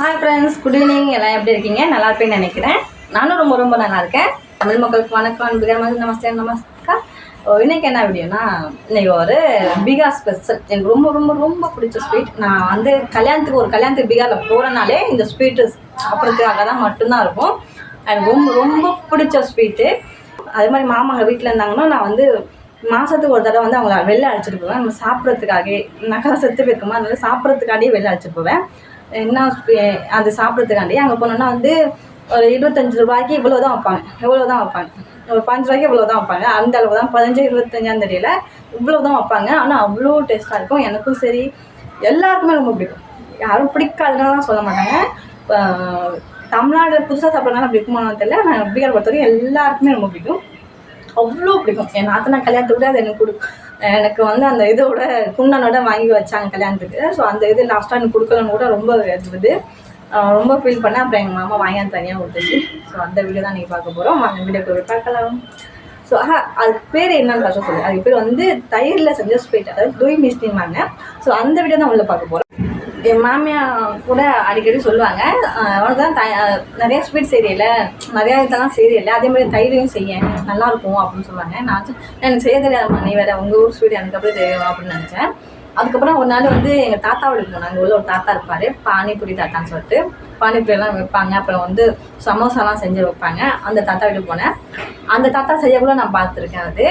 Hi friends good evening எல்லாம் எப்படி இருக்கீங்க? நல்லா இருப்பேன்னு நினைக்கிறேன். நானும் ரொம்ப ரொம்ப நல்லா இருக்கேன். தமிழ் மக்களுக்கு வணக்கம் அன்புகரமாக நமஸ்தே நமஸ்கா ஓ, இன்னைக்கு என்ன வீடியோனா இன்னைக்கு ஒரு பீகார் ஸ்பெஷல் எனக்கு ரொம்ப ரொம்ப ரொம்ப பிடிச்ச ஸ்வீட் நான் வந்து கல்யாணத்துக்கு ஒரு கல்யாணத்துக்கு பீகாரில் போகிறனாலே இந்த ஸ்வீட்டு சாப்பிட்றதுக்காக தான் மட்டும்தான் இருக்கும். எனக்கு ரொம்ப ரொம்ப பிடிச்ச ஸ்வீட்டு அது மாதிரி மாமாங்க வீட்டில் இருந்தாங்கன்னா நான் வந்து மாதத்துக்கு ஒரு தடவை வந்து அவங்கள வெளில அழைச்சிட்டு போவேன். நம்ம சாப்பிட்றதுக்காகவே நகரம் செத்து போயிருக்குமா அதனால சாப்பிட்றதுக்காண்டியே வெளில அழைச்சிட்டு போவேன். என்ன அது சாப்பிட்றதுக்காண்டி அங்கே போனோன்னா வந்து ஒரு இருபத்தஞ்சு ரூபாய்க்கு இவ்வளோ தான் வைப்பாங்க. இவ்வளோ தான் வைப்பாங்க. ஒரு பாஞ்சு ரூபாய்க்கு இவ்வளோ தான் வைப்பாங்க. அந்த அளவு தான். பதினஞ்சு இருபத்தஞ்சாம் தேதியில் இவ்வளோ தான் வைப்பாங்க. ஆனால் அவ்வளோ டேஸ்ட்டாக இருக்கும். எனக்கும் சரி எல்லாருக்குமே ரொம்ப பிடிக்கும். யாரும் பிடிக்காதுன்னு தான் சொல்ல மாட்டாங்க. தமிழ்நாடு புதுசாக சாப்பிட்றதுனால அப்படி இருக்குமான்னு தெரியல. நான் பீகார் பொறுத்த வரைக்கும் எல்லாருக்குமே ரொம்ப பிடிக்கும். அவ்வளோ பிடிக்கும். என் நாத்தனா கல்யாணத்துக்கு கூட அது எனக்கு கொடுக்கும் எனக்கு வந்து அந்த இதோட குண்டனோட வாங்கி வச்சாங்க கல்யாணத்துக்கு. ஸோ அந்த இது லாஸ்ட்டாக எனக்கு கொடுக்கலன்னு கூட ரொம்ப இருந்தது ரொம்ப ஃபீல் பண்ணேன். அப்புறம் எங்கள் மாமா வாங்கி தனியாக கொடுத்துச்சு. ஸோ அந்த வீடியோ தான் நீங்கள் பார்க்க போகிறோம் வாங்க வீடியோ போய் பார்க்கலாம். ஸோ ஆஹா அதுக்கு பேர் என்னன்னு ஃபஸ்ட்டு சொல்லு அதுக்கு பேர் வந்து தயிரில் செஞ்ச ஸ்வீட். அதாவது தூய் மிஸ்டிம்பாங்க. ஸோ அந்த வீடியோ தான் உள்ள பார்க்க போகிறோம் என் மாமியா கூட அடிக்கடி சொல்லுவாங்க அவனுக்கு தான் த நிறையா நிறைய ஸ்வீட் செய்யல நிறையா இதெல்லாம் செய்யல அதே மாதிரி தயிரையும் செய்ய நல்லா இருக்கும் அப்படின்னு சொல்லுவாங்க. நான் எனக்கு செய்ய தெரியாதம்மா நீ வேற உங்கள் ஊர் ஸ்வீட் எனக்கு அப்படியே தெரியும் அப்படின்னு நினச்சேன். அதுக்கப்புறம் ஒரு நாள் வந்து எங்கள் தாத்தா வீட்டுக்கு போனோம் அங்கே உள்ள ஒரு தாத்தா இருப்பார் பானிபூரி தாத்தான்னு சொல்லிட்டு. பானிபூரியெல்லாம் வைப்பாங்க. அப்புறம் வந்து சமோசாலாம் செஞ்சு வைப்பாங்க. அந்த தாத்தா வீட்டுக்கு போனேன். அந்த தாத்தா செய்ய கூட நான் பார்த்துருக்கேன் அது.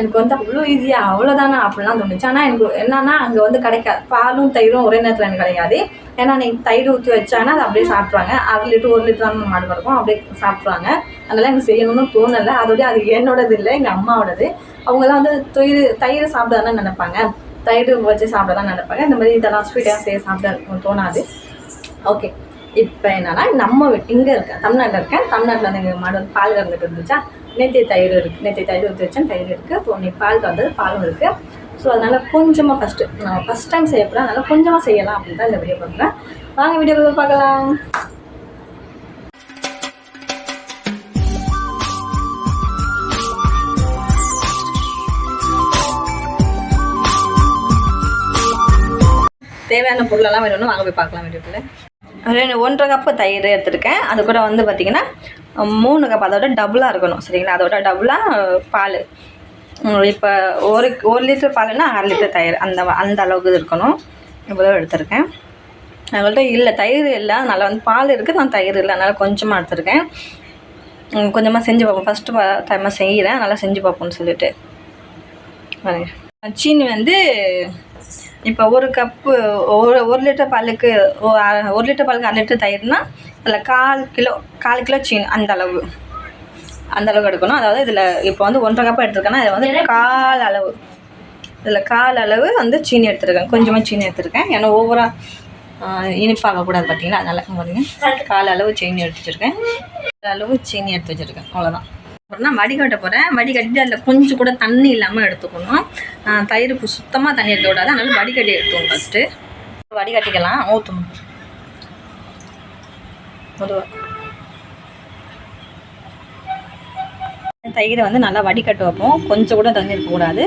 எனக்கு வந்து அவ்வளோ ஈஸியாக அவ்வளோதானா அப்படிலாம் தோணுச்சு. ஆனால் எனக்கு என்னன்னா அங்கே வந்து கிடைக்காது. பாலும் தயிரும் ஒரே நேரத்தில் எனக்கு கிடைக்காது. ஏன்னா நீங்கள் தயிர் ஊற்றி வச்சாங்கன்னா அதை அப்படியே சாப்பிட்ருவாங்க அரை லிட்டர் ஒரு லிட்டர் தான் மாடு இருக்கும் அப்படியே சாப்பிட்ருவாங்க அதனால் எனக்கு செய்யணும்னு தோணலை. அதோடய அது என்னோடது இல்லை எங்கள் அம்மாவோடது. அவங்கெல்லாம் வந்து தயிர் தயிர் சாப்பிடாதான் நினைப்பாங்க. தயிர் வச்சு சாப்பிட தான் நினைப்பாங்க. இந்த மாதிரி இதெல்லாம் ஸ்வீட்டாக செய்ய சாப்பிட தோணாது. ஓகே இப்போ என்னன்னா நம்ம இங்கே இருக்கேன். தமிழ்நாட்டில் இருக்கேன். தமிழ்நாட்டில் வந்து எங்கள் மாடு வந்து பால் கறந்துட்டு இருந்துச்சா? நேத்திய தயிர் இருக்குது நேத்திய தயிர் ஊற்றி வச்சேன். தயிர் இருக்குது இப்போ நீ பால் கறந்தது பாலும் இருக்குது ஸோ அதனால் கொஞ்சமாக ஃபஸ்ட்டு நான் ஃபஸ்ட் டைம் செய்ய போகிறேன் அதனால் கொஞ்சமாக செய்யலாம் அப்படின்னு தான் இந்த வீடியோ பார்க்குறேன் வாங்க வீடியோ பார்க்கலாம். தேவையான பொருளெல்லாம் வேணும்னு வாங்க போய் பார்க்கலாம் வீடியோக்குள்ளே. ரெண்டு ஒன்றரை கப்பு தயிர் எடுத்துருக்கேன். அது கூட வந்து பார்த்திங்கன்னா மூணு கப் அதோட டபுளாக இருக்கணும் சரிங்களா? அதோட டபுளாக பால். இப்போ ஒரு ஒரு லிட்டர் பால்னா அரை லிட்டர் தயிர். அந்த அந்த அளவுக்கு இருக்கணும். இவ்வளோ எடுத்திருக்கேன். அவங்கள்ட்ட இல்லை தயிர் இல்லை. அதனால் வந்து பால் இருக்குது நான் தயிர் இல்லை. அதனால் கொஞ்சமாக எடுத்திருக்கேன். கொஞ்சமாக செஞ்சு பார்ப்போம். ஃபஸ்ட்டு டைமாக செய்கிறேன் நல்லா செஞ்சு பார்ப்போம்னு சொல்லிட்டு. சீனி வந்து இப்போ ஒரு கப்பு ஒரு ஒரு லிட்டர் பாலுக்கு ஒரு லிட்டர் பாலுக்கு அரை லிட்டர் தயிர்னா அதில் கால் கிலோ கால் கிலோ சீனி அந்த அளவு. அந்த அளவுக்கு எடுக்கணும். அதாவது இதில் இப்போ வந்து ஒன்றரை கப்பு எடுத்திருக்கேன்னா இதில் வந்து கால் அளவு. இதில் கால் அளவு வந்து சீனி எடுத்திருக்கேன். கொஞ்சமாக சீனி எடுத்திருக்கேன். ஏன்னா ஓவராக இனிப்பாகக்கூடாது பார்த்தீங்களா அதனால் பாருங்க கால் அளவு சீனி எடுத்து வச்சுருக்கேன். அளவு சீனி எடுத்து வச்சுருக்கேன். அவ்வளோதான் அப்புறம் வடிகட்ட போகிறேன் வடிகட்டி அதில் கொஞ்சம் கூட தண்ணி இல்லாமல் எடுத்துக்கணும். தயிருக்கு சுத்தமாக தண்ணி எடுக்க விடாது. அதனால வடிகட்டி எடுத்துக்கணும் ஃபஸ்ட்டு வடிகட்டிக்கலாம் ஊற்றணும் பொதுவாக தயிரை வந்து நல்லா வடிகட்டு வைப்போம். கொஞ்சம் கூட தண்ணி இருக்கக்கூடாது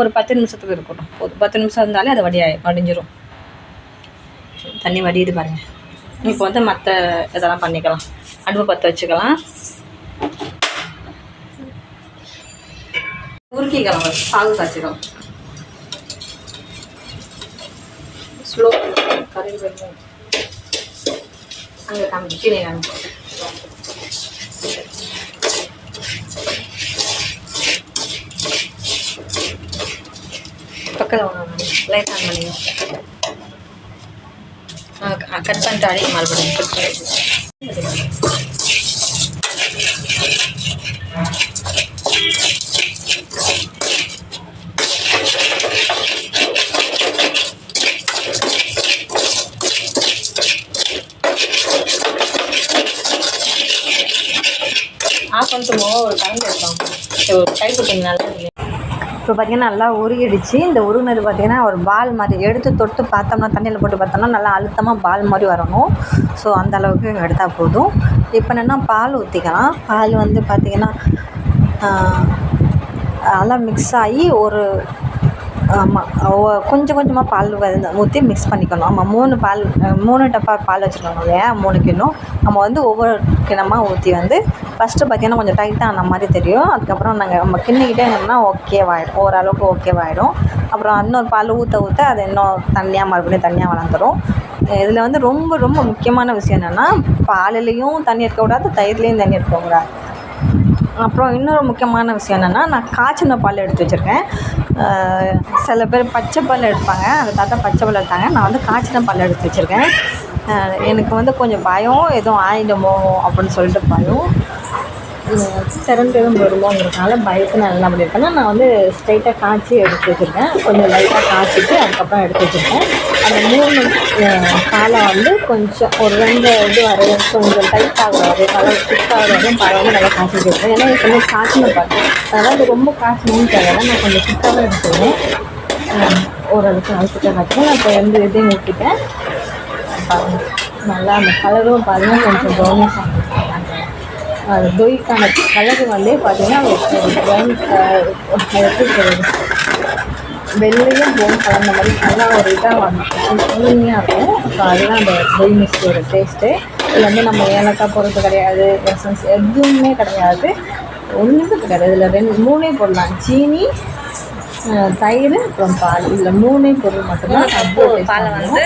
ஒரு பத்து நிமிஷத்துக்கு இருக்கட்டும். ஒரு பத்து நிமிஷம் இருந்தாலே அது வடி வடிஞ்சிரும். தண்ணி வடியுது பாருங்கள் இப்போ வந்து மற்ற இதெல்லாம் பண்ணிக்கலாம். அடுப்பு பற்ற வச்சுக்கலாம். உருக்கிக்கலாம் first. பாகு காய்ச்சிடும் ஸ்லோ கறி வெறும் அங்கே காமிச்சு கீழே காமிச்சு பக்கத்தில் ஒன்று லைட் ஆன் பண்ணி. கட் பண்ணிட்டு அடிக்க மறுபடியும் கட் ஒரு கரண்ட் எடுத்தோம் சரி, ஒரு நல்லா இருக்கு. இப்போ பார்த்தீங்கன்னா நல்லா உருகிடுச்சு. இந்த உருகினது பார்த்தீங்கன்னா ஒரு பால் மாதிரி எடுத்து தொட்டு பார்த்தோம்னா தண்ணியில் போட்டு பார்த்தோம்னா நல்லா அழுத்தமாக பால் மாதிரி வரணும். ஸோ அந்த அளவுக்கு எடுத்தால் போதும். இப்போ என்னென்னா பால் ஊற்றிக்கலாம் பால் வந்து பார்த்திங்கன்னா நல்லா மிக்ஸ் ஆகி ஒரு ஆமாம் கொஞ்சம் கொஞ்சமாக பால் வந்து ஊற்றி மிக்ஸ் பண்ணிக்கணும். ஆமாம் மூணு பால் மூணு டப்பா பால் வச்சுருக்கோம் இல்லையா? மூணு கிலோ நம்ம வந்து ஒவ்வொரு கிணமாக ஊற்றி வந்து ஃபஸ்ட்டு பார்த்தீங்கன்னா கொஞ்சம் டைட்டாக ஆன மாதிரி தெரியும். அதுக்கப்புறம் நாங்கள் நம்ம கிண்ணிக்கிட்டே இருந்தோம்னா ஓகேவாயிடும் ஓரளவுக்கு ஓகேவாயிடும் அப்புறம் இன்னொரு பால் ஊற்ற ஊற்ற அது இன்னும் தண்ணியாக மறுபடியும் தண்ணியாக வளர்ந்துடும் இதில் வந்து ரொம்ப ரொம்ப முக்கியமான விஷயம் என்னென்னா பாலிலையும் தண்ணி இருக்கக்கூடாது தயிர்லேயும் தண்ணி இருக்கக்கூடாது அப்புறம் இன்னொரு முக்கியமான விஷயம் என்னென்னா நான் காய்ச்சின பால் எடுத்து வச்சுருக்கேன். சில பேர் பச்சை பால் எடுப்பாங்க. அந்த தாத்தா பச்சை பால் எடுத்தாங்க. நான் வந்து காய்ச்சின பால் எடுத்து வச்சுருக்கேன். எனக்கு வந்து கொஞ்சம் பயம். எதுவும் ஆயிடுமோ அப்படின்னு சொல்லிட்டு பயம். திறந்து வருமோங்கிறதுனால பயத்தை நான் என்ன பண்ணியிருக்கேன்னா நான் வந்து ஸ்ட்ரைட்டாக காய்ச்சி எடுத்து வச்சுருக்கேன். கொஞ்சம் லைட்டாக காய்ச்சிட்டு அதுக்கப்புறம் எடுத்து வச்சுருக்கேன். அந்த மூணு காலை பாலை வந்து கொஞ்சம் ஒரு ரெண்டு இது வர கொஞ்சம் டைட் ஆகிற வரையும் நல்லா திக் ஆகிற வரையும் வந்து நல்லா காசு வச்சுருக்கேன் ஏன்னா எனக்கு வந்து காய்ச்சின பால் அதாவது ரொம்ப காய்ச்சணும்னு தேவை நான் கொஞ்சம் திக்காகவே எடுத்துருவேன் ஓரளவுக்கு நல்லா வச்சேன் நான் இப்போ வந்து இதையும் ஊற்றிட்டேன் நல்லா அந்த கலரும் பார்த்தீங்கன்னா கொஞ்சம் கவர்மெண்ட் அது தொய்க்கான கலர் வந்து பார்த்தீங்கன்னா ஒரு ப்ரௌன் எப்படி சொல்கிறது வெள்ளையும் ப்ரௌன் கலந்த மாதிரி நல்லா ஒரு இதாக வந்துடும் க்ரீமியாக இருக்கும். ஸோ அதுதான் அந்த தொய் மிக்ஸியோட டேஸ்ட்டு இதில் வந்து நம்ம ஏலக்காய் போடுறது கிடையாது. எசன்ஸ் எதுவுமே கிடையாது. ஒன்றுமே கிடையாது. இதில் ரெண்டு மூணே போடலாம். சீனி தயிர் அப்புறம் பால். இதில் மூணே பொருள் மட்டும்தான் பாலை வந்து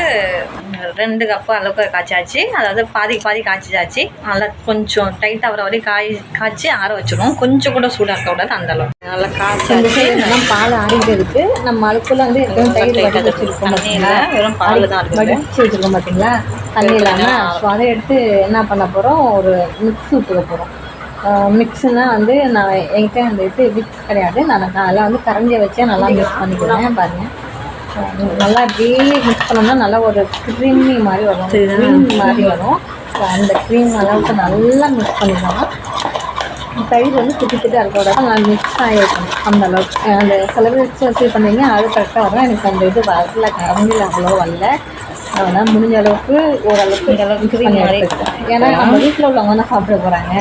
ரெண்டு கப்பு அளவுக்கு காய்ச்சாச்சு. அதாவது பாதி பாதி காய்ச்சிச்சாச்சு நல்லா கொஞ்சம் டைட்டாக வர வரையும் காய் காய்ச்சி ஆற வச்சிடும் கொஞ்சம் கூட சூடாக இருக்கக்கூடாது அந்த அளவுக்கு. நல்லா காய்ச்சாச்சு. நல்லா பால் ஆறிட்டு இருக்கு. நம்ம அதுக்குள்ள வந்து எப்பவும் தயிர் வச்சிருக்கோம் வெறும் பால் தான் இருக்குது. வடிச்சு வச்சிருக்கோம் பார்த்தீங்களா தண்ணி இல்லாமல் ஸோ அதை எடுத்து என்ன பண்ண போகிறோம் ஒரு மிக்ஸ் ஊற்றுக்க போகிறோம் மிக்ஸுனா வந்து நான் என்கிட்ட அந்த இது விக்ஸ் கிடையாது. நான் அதில் வந்து கரண்டியை வச்சே நல்லா மிக்ஸ் பண்ணிக்கிறேன். பாருங்கள் நல்லா அப்படியே மிக்ஸ் பண்ணோம்னா நல்லா ஒரு க்ரீமி மாதிரி வரும். க்ரீம் மாதிரி வரும். அந்த க்ரீம் அளவுக்கு நல்லா மிக்ஸ் பண்ணிக்கலாம் தயிர் வந்து குட்டி குட்டியாக இருக்கோட நான் மிக்ஸ் ஆகிருக்கணும் அந்த அளவுக்கு. அந்த சில பேர் வச்சு பண்ணுவீங்க அது கரெக்டாக வரும். எனக்கு அந்த இது வரல கரண்டில் அவ்வளோ வரல. அதனால் முடிஞ்ச அளவுக்கு ஓரளவுக்கு இந்த அளவுக்கு ஏன்னா நம்ம வீட்டில் உள்ளவங்க தான் சாப்பிட போகிறாங்க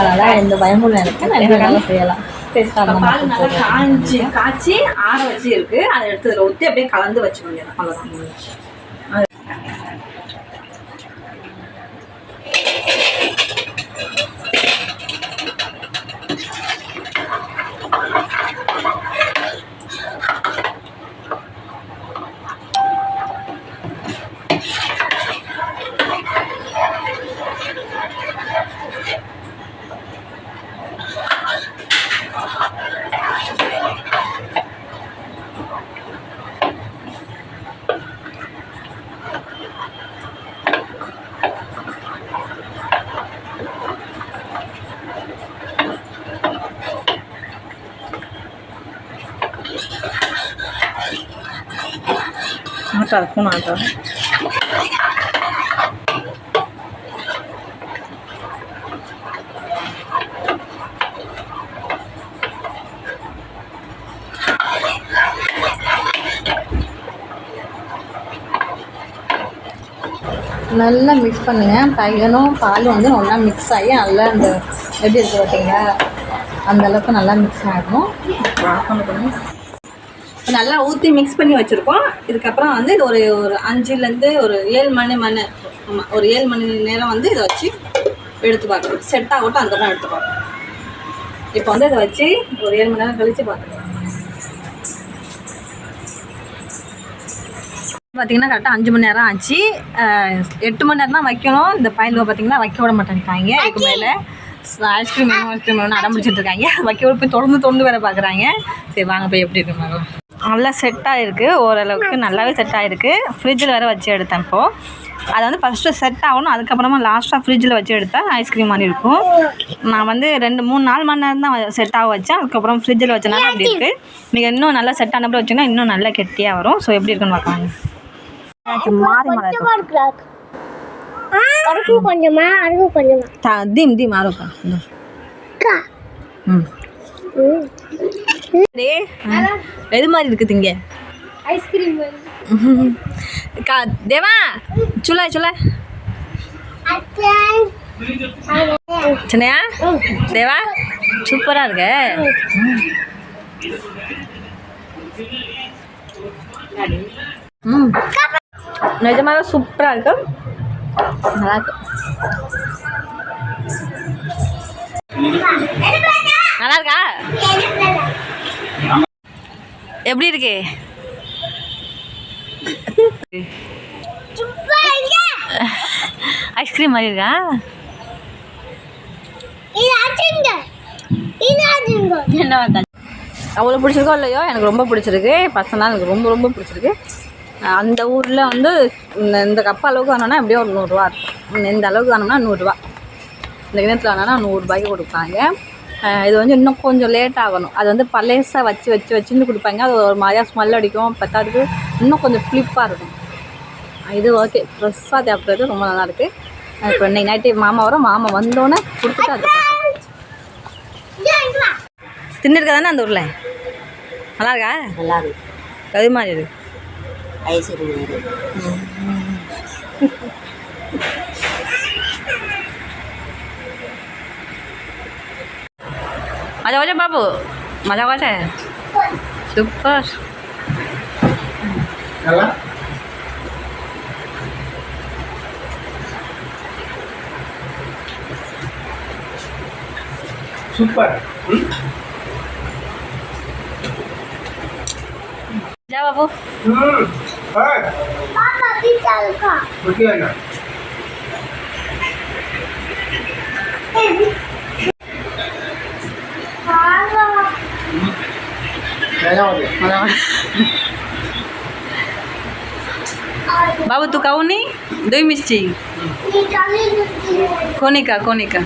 அதனால் எந்த பயமும் எனக்கு. எந்த வேலை செய்யலாம். பால் நல்லா காய்ச்சி காய்ச்சி ஆற வச்சு இருக்கு அதை எடுத்து இதில் ஊற்றி அப்படியே கலந்து வச்சுக்க வேண்டியது அவ்வளோதான் ஆட்டா இருக்கும் ஆட்டா. நல்லா மிக்ஸ் பண்ணுங்கள் தயிரும் பாலும் வந்து நல்லா மிக்ஸ் ஆகி நல்லா அந்த எப்படி இருக்குது பார்த்தீங்களா? அந்த அளவுக்கு நல்லா மிக்ஸ் ஆகணும் நல்லா ஊற்றி மிக்ஸ் பண்ணி வச்சுருக்கோம். இதுக்கப்புறம் வந்து இது ஒரு ஒரு அஞ்சுலேருந்து ஒரு ஏழு மணி மணி ஆமாம் ஒரு ஏழு மணி நேரம் வந்து இதை வச்சு எடுத்து பார்க்கணும். செட் ஆகட்டும் அதுக்கப்புறம் எடுத்துக்கலாம் இப்போ வந்து இதை வச்சு ஒரு ஏழு மணி நேரம் கழித்து பார்க்கலாம் பார்த்தீங்கன்னா கரெக்டாக அஞ்சு மணி நேரம் ஆச்சு. எட்டு மணி நேரம் தான் வைக்கணும். இந்த பயலுவை பார்த்தீங்கன்னா வைக்க விட மாட்டேங்கிறாங்க இதுக்கு மேலே ஐஸ்கிரீம் வேணும் ஐஸ்கிரீம் வேணும் அடம் பிடிச்சிட்டு இருக்காங்க. வைக்க விட போய் தொடர்ந்து தொடர்ந்து வேற பார்க்குறாங்க. சரி வாங்க போய் எப்படி இருக்கு பார்க்கலாம். நல்லா செட் ஆகிருக்கு ஓரளவுக்கு நல்லாவே செட் ஆகிருக்கு ஃப்ரிட்ஜில் வேறு வச்சு எடுத்தேன் இப்போது அதை வந்து ஃபஸ்ட்டு செட் ஆகணும். அதுக்கப்புறமா லாஸ்ட்டாக ஃப்ரிட்ஜில் வச்சு எடுத்தால் ஐஸ்கிரீம் மாதிரி இருக்கும். நான் வந்து ரெண்டு மூணு நாலு மணி நேரம் தான் செட் ஆக வச்சேன். அதுக்கப்புறம் ஃப்ரிட்ஜில் வச்சனால அப்படி இருக்குது நீங்கள் இன்னும் நல்லா செட் ஆனப்பறம் வச்சிங்கன்னா இன்னும் நல்லா கெட்டியாக வரும். ஸோ எப்படி இருக்குன்னு பார்க்கலாம் எனக்கு மாறி த- தீம் தீம் ஆரோக்கா ம். எது மாதிரி இருக்குது இங்கே ஐஸ்கிரீம். கா தேவா சுல சுல. சின்னையா? தேவா சூப்பராக இருக்கு. நிஜமாவே சூப்பராக இருக்கு. நல்லா இருக்கு. நல்லா இருக்கா? எப்படி இருக்கு? ஐஸ்கிரீம் மாதிரி இருக்கா? அவ்வளோ பிடிச்சிருக்கோ இல்லையோ? எனக்கு ரொம்ப பிடிச்சிருக்கு. பர்சனலாக எனக்கு ரொம்ப ரொம்ப பிடிச்சிருக்கு. அந்த ஊரில் வந்து இந்த இந்த கப் அளவுக்கு வேணும்னா எப்படியும் ஒரு நூறுரூவா இருக்கும் இந்த அளவுக்கு வேணும்னா நூறுரூவா இந்த கிணத்துல வேணும்னா நூறுரூபாய்க்கு கொடுப்பாங்க. இது வந்து இன்னும் கொஞ்சம் லேட் ஆகணும். அது வந்து பழசாக வச்சு வச்சு வச்சுன்னு கொடுப்பாங்க. அது ஒரு மாதிரியாக ஸ்மெல் அடிக்கும். பத்தாதுக்கு இன்னும் கொஞ்சம் புளிப்பாக இருக்கும். இது ஓகே ஃப்ரெஷ்ஷாக தேவைப்படுறது ரொம்ப நல்லாயிருக்கு இப்போ இன்னைக்கு நைட்டு மாமா வரும். மாமா வந்தோடனே கொடுத்துட்டு அது தின்னுருக்க தானே அந்த ஊரில்? நல்லா இருக்கா? நல்லா இருக்கு. அது மாதிரி இருக்கு. macam-macam apa bu? macam-macam ya? sukses super hmm? bu hmm hai mana di jalan kak? Hey. बाबू तू खाऊ नहीं दही मिर्ची कोनिका कोनिका